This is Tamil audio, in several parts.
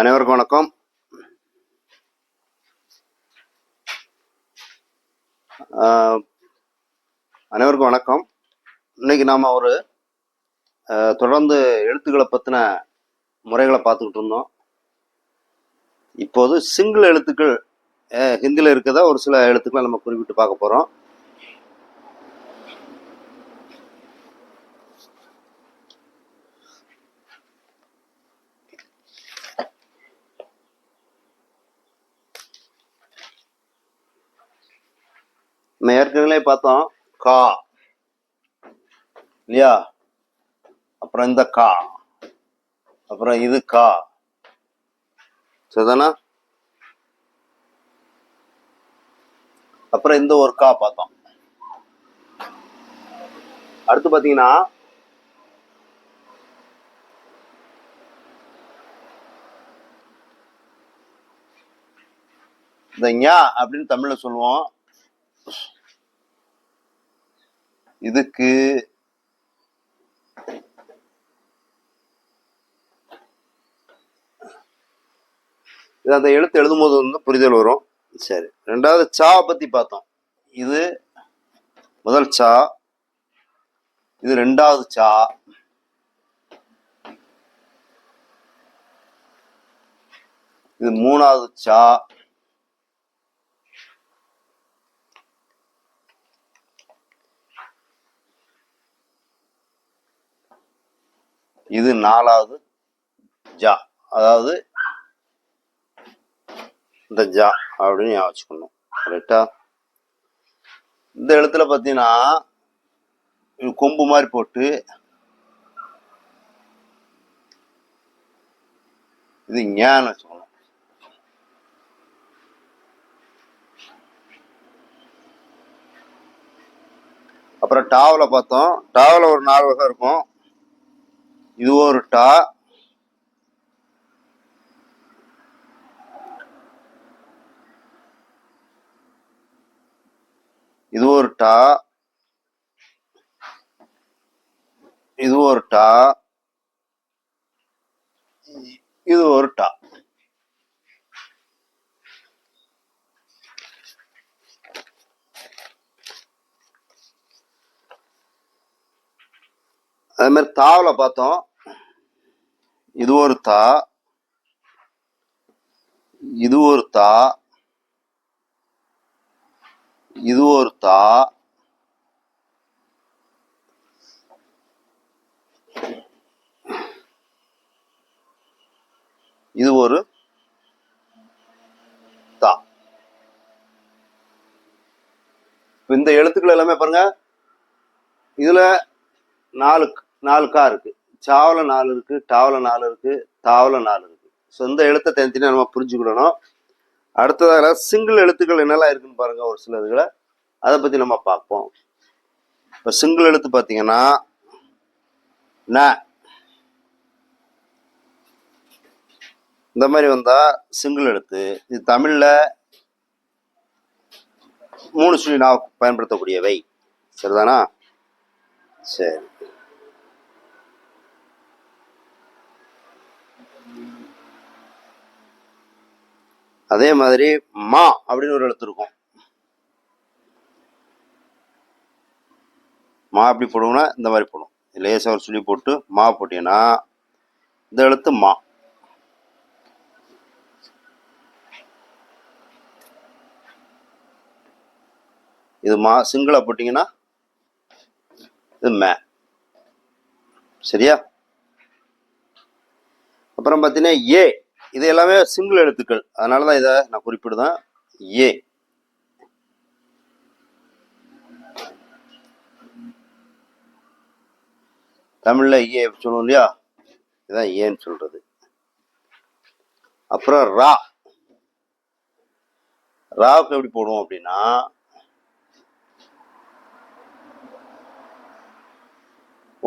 அனைவருக்கும் வணக்கம். அனைவருக்கும் வணக்கம். இன்னைக்கு நாம ஒரு தொடர்ந்து எழுத்துக்களை பற்றின முறைகளை பார்த்துக்கிட்டு இருந்தோம். இப்போது சிங்கிள் எழுத்துக்கள் ஹிந்தியில் இருக்கிறதா ஒரு சில எழுத்துக்களை நம்ம குறிப்பிட்டு பார்க்க போகிறோம் நம்ம ஏற்கனவே பார்த்தோம் கா. இல்லையா? அப்புறம் இந்த கா. அப்புறம் இது கா. சரிதானா? அப்புறம் இந்த ஒரு கா பார்த்தோம். அடுத்து பார்த்தீங்கன்னா இந்த ஞா அப்படின்னு தமிழ்ல சொல்லுவோம். இதுக்கு இது அந்த எழுத்து எழுதும்போது வந்து புரிதல் வரும். சரி. ரெண்டாவது சா பத்தி பார்த்தோம். இது முதல் சா. இது ரெண்டாவது சா. இது மூணாவது சா. இது நாலாவது ஜா. அதாவது இந்த ஜா அப்படின்னு ஞாபகம் வச்சுக்கணும். கரெக்டா இந்த எழுத்துல பார்த்தீங்கன்னா இது கொம்பு மாதிரி போட்டு இது ஞானம் வச்சுக்கணும். அப்புறம் டாவில் பார்த்தோம். டாவில் ஒரு நாலு வகை இருக்கும். இது ஒரு டா. இது ஒரு டா. இது ஒரு டா. இது ஒரு டா. அதே மாதிரி தாவல பார்த்தோம். இது ஒரு தா இது ஒரு தா இது ஒரு தா இது ஒரு தா. இந்த எழுத்துக்கள் எல்லாமே பாருங்க. இதுல நாலு நாலு கா இருக்கு. சாவல நாலு இருக்கு டாவல நாலு இருக்கு தாவல நாலு இருக்கு. ஸோ இந்த எழுத்தை தனித்தனியாக நம்ம புரிஞ்சுக்கிடணும். அடுத்ததாக சிங்கிள் எழுத்துக்கள் என்னெல்லாம் இருக்குன்னு பாருங்க ஒரு சில இதுகளை. அதை பத்தி நம்ம பார்ப்போம். இப்போ சிங்கிள் எழுத்து பார்த்தீங்கன்னா ந. இந்த மாதிரி வந்தா சிங்கிள் எழுத்து. இது தமிழ்ல மூணு சொல்லி நான் பயன்படுத்தக்கூடியவை. சரிதானா? சரி. அதே மாதிரி மா அப்படின்னு ஒரு எழுத்து இருக்கும். மா எப்படி போடுவோம்னா இந்த மாதிரி போடும் லேசாக ஒரு சுழி போட்டு மா போட்டீங்கன்னா இந்த எழுத்து மா. இது மா சிங்கிளா போட்டிங்கன்னா இது மே. சரியா? அப்புறம் பார்த்தீங்கன்னா ஏ. இது எல்லாமே சிங்கிள் எழுத்துக்கள். அதனால தான் இதை நான் குறிப்பிடுதான் ஏ தமிழ்ல ஏ சொல்லுவோம் இல்லையா? இதுதான் ஏன்னு சொல்றது. அப்புறம் ரா. ராவுக்கு எப்படி போடுவோம் அப்படின்னா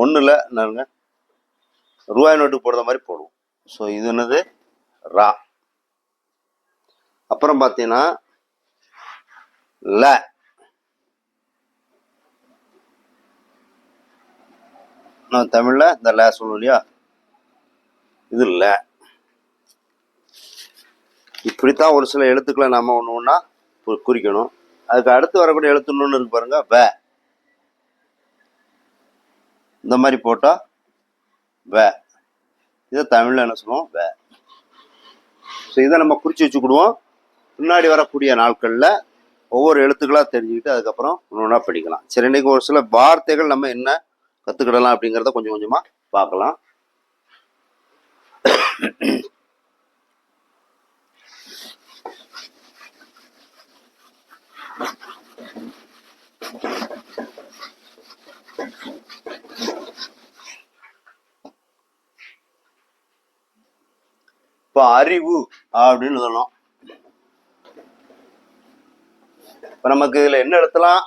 ஒண்ணுல என்னங்க ரூபாய் நோட்டு போடுற மாதிரி போடுவோம். ஸோ இது என்னது? ரா. அப்புறம் பார்த்தீங்கன்னா ல. நான் தமிழில் இந்த ல சொல்லுவோம் இல்லையா? இது ல. இப்படித்தான் ஒரு சில எழுத்துக்களை நம்ம ஒன்று ஒன்றா குறிக்கணும். அதுக்கு அடுத்து வரக்கூடிய எழுத்து இருக்கு பாருங்க வ. இந்த மாதிரி போட்டால் வ. இதை தமிழில் என்ன சொல்லுவோம்? வே. ஸோ இதை நம்ம குறித்து வச்சுக்கிடுவோம். பின்னாடி வரக்கூடிய நாட்களில் ஒவ்வொரு எழுத்துக்களாக தெரிஞ்சுக்கிட்டு அதுக்கப்புறம் ஒன்று ஒன்றா படிக்கலாம். சரி இன்றைக்கி ஒரு சில வார்த்தைகள் நம்ம என்ன கற்றுக்கிடலாம் அப்படிங்கிறத கொஞ்சம் கொஞ்சமாக பார்க்கலாம். இப்போ அறிவு அப்படின்னு சொல்லணும். இப்போ நமக்கு இதில் என்ன எழுத்தெல்லாம்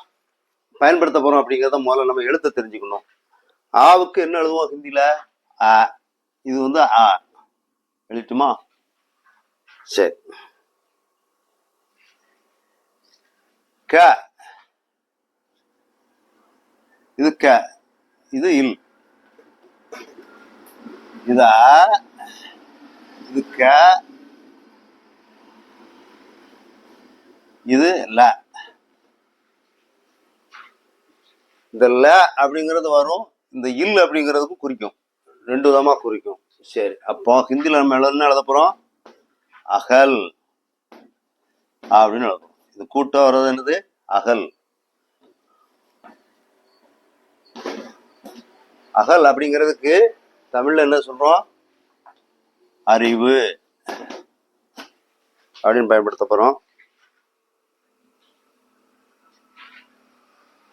பயன்படுத்த போகிறோம் அப்படிங்கிறத முதல்ல நம்ம எழுத்த தெரிஞ்சுக்கணும். ஆவுக்கு என்ன எழுதுவோம் ஹிந்தியில் ஆ இது வந்து ஆ எழுட்டுமா சரி. க. இது க. இது இல். இதா? இது க. இது ல. இந்த ல அப்படிங்கிறது வரும் இந்த இல் அப்படிங்கிறதுக்கும் குறிக்கும். ரெண்டு விதமாக குறிக்கும். சரி அப்போ ஹிந்தியில் நம்ம எழுத என்ன எழுத போகிறோம் அகல் அப்படின்னு எழுதுறோம் இது கூட்டம் வர்றது என்னது? அகல். அகல் அப்படிங்கிறதுக்கு தமிழ்ல என்ன சொல்றோம்? அறிவு அப்படின்னு பயன்படுத்த போறோம்.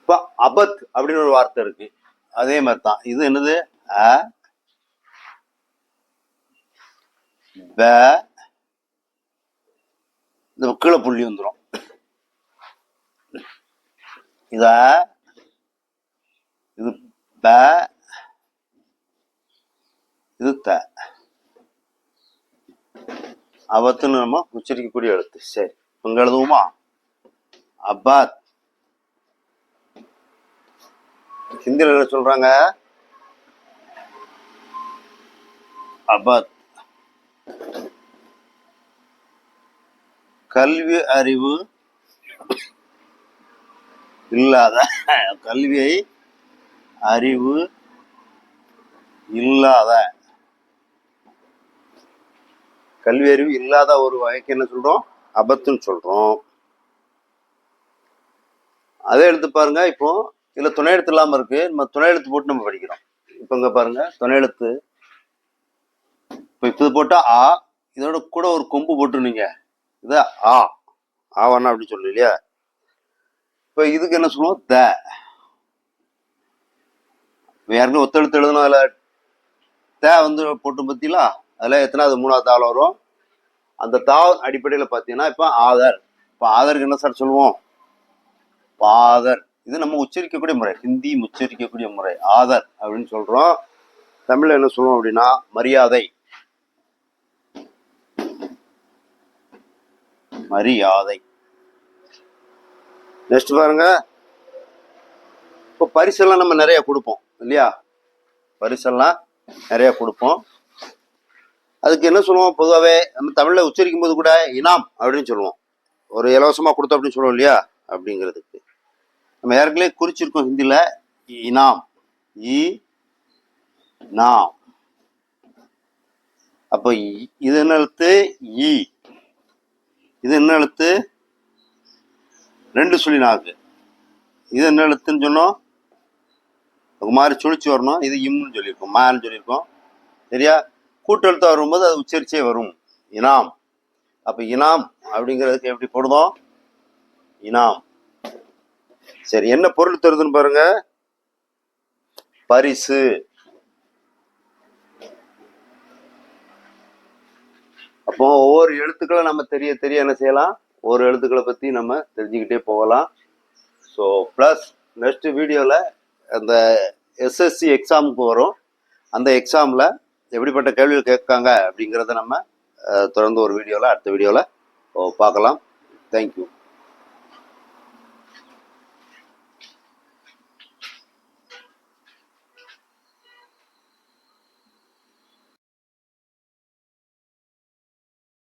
இப்ப அபத் அப்படின்னு ஒரு வார்த்தை இருக்கு. அதே மாதிரி தான் இது என்னது? அ ப இந்த கீழே புள்ளி வந்துடும் இத இது ப இது த. அவத்துன்னு நம்ம உச்சரிக்கக்கூடிய எழுத்து. சரி. இங்க எழுதுவோமா? அபாத். ஹிந்தியில் என்ன சொல்றாங்க. அபத். கல்வி அறிவு இல்லாத கல்வியை அறிவு இல்லாத. கல்வி அறிவு இல்லாத ஒரு வகைக்கு என்ன சொல்றோம்? அபத்துன்னு சொல்றோம். அதே எடுத்து பாருங்க இப்போ இதில் துணை எழுத்து இல்லாமல் இருக்கு. நம்ம துணை எழுத்து போட்டு நம்ம படிக்கிறோம். இப்போ இங்கே பாருங்க துணை எழுத்து. இப்போ இப்போ போட்டால் ஆ இதோட கூட ஒரு கொம்பு போட்டுருந்தீங்க. இது ஆ ஆவானா அப்படின்னு சொல்லு இல்லையா? இப்போ இதுக்கு என்ன சொல்லுவோம்? த. யாருக்கும் ஒத்தெழுத்து எழுதணும் அதில். த வந்து போட்டு பார்த்தீங்களா அதில் எத்தனாவது? மூணாவது தாள் வரும். அந்த தா அடிப்படையில் பார்த்தீங்கன்னா இப்போ ஆதார். இப்போ ஆதருக்கு என்ன சார் சொல்லுவோம்? பாதர். இது நம்ம உச்சரிக்கக்கூடிய முறை. ஹிந்தி உச்சரிக்கக்கூடிய முறை. ஆதர் அப்படின்னு சொல்றோம். தமிழ்ல என்ன சொல்லுவோம் அப்படின்னா மரியாதை. மரியாதை. நெக்ஸ்ட் பாருங்க. இப்போ பரிசெல்லாம் நம்ம நிறைய கொடுப்போம் இல்லையா? பரிசெல்லாம் நிறைய கொடுப்போம். அதுக்கு என்ன சொல்லுவோம்? பொதுவாகவே நம்ம தமிழில் உச்சரிக்கும் போது கூட இனாம் அப்படின்னு சொல்லுவோம். ஒரு இலவசமாக கொடுத்தோம் அப்படின்னு சொல்லுவோம் இல்லையா? அப்படிங்கிறதுக்கு. நம்ம ஏற்கனவே குறிச்சிருக்கோம் ஹிந்தியில் இனாம் இ நாம். அப்போ இ- இது என்ன எழுத்து? இ. இது என்ன எழுத்து? ரெண்டு சுழி நாக்கு. இது என்ன எழுத்துன்னு சொன்னோம்? ஒரு மாதிரி சுழிச்சு வரணும். இது இம்னு சொல்லியிருக்கோம். மான்னு சொல்லியிருக்கோம். சரியா? கூட்டெழுத்தா வரும்போது அது உச்சரிச்சே வரும். இனாம் அப்ப இனாம் அப்படிங்கிறதுக்கு எப்படி போடுதோம்? இனாம் சரி என்ன பொருள் தருதுன்னு பாருங்க. பரிசு. அப்போ ஒவ்வொரு எழுத்துக்களை நம்ம தெரிய தெரிய என்ன செய்யலாம்? ஒவ்வொரு எழுத்துக்களை பத்தி நம்ம தெரிஞ்சுக்கிட்டே போகலாம். ஸோ ப்ளஸ் நெக்ஸ்ட் வீடியோவில் அந்த எஸ்எஸ்சி எக்ஸாமுக்கு வரும். அந்த எக்ஸாமில் எப்படிப்பட்ட கேள்விகள் கேட்காங்க அப்படிங்கிறத நம்ம தொடர்ந்து ஒரு வீடியோவில் அடுத்த வீடியோவில் பார்க்கலாம். தேங்க்யூ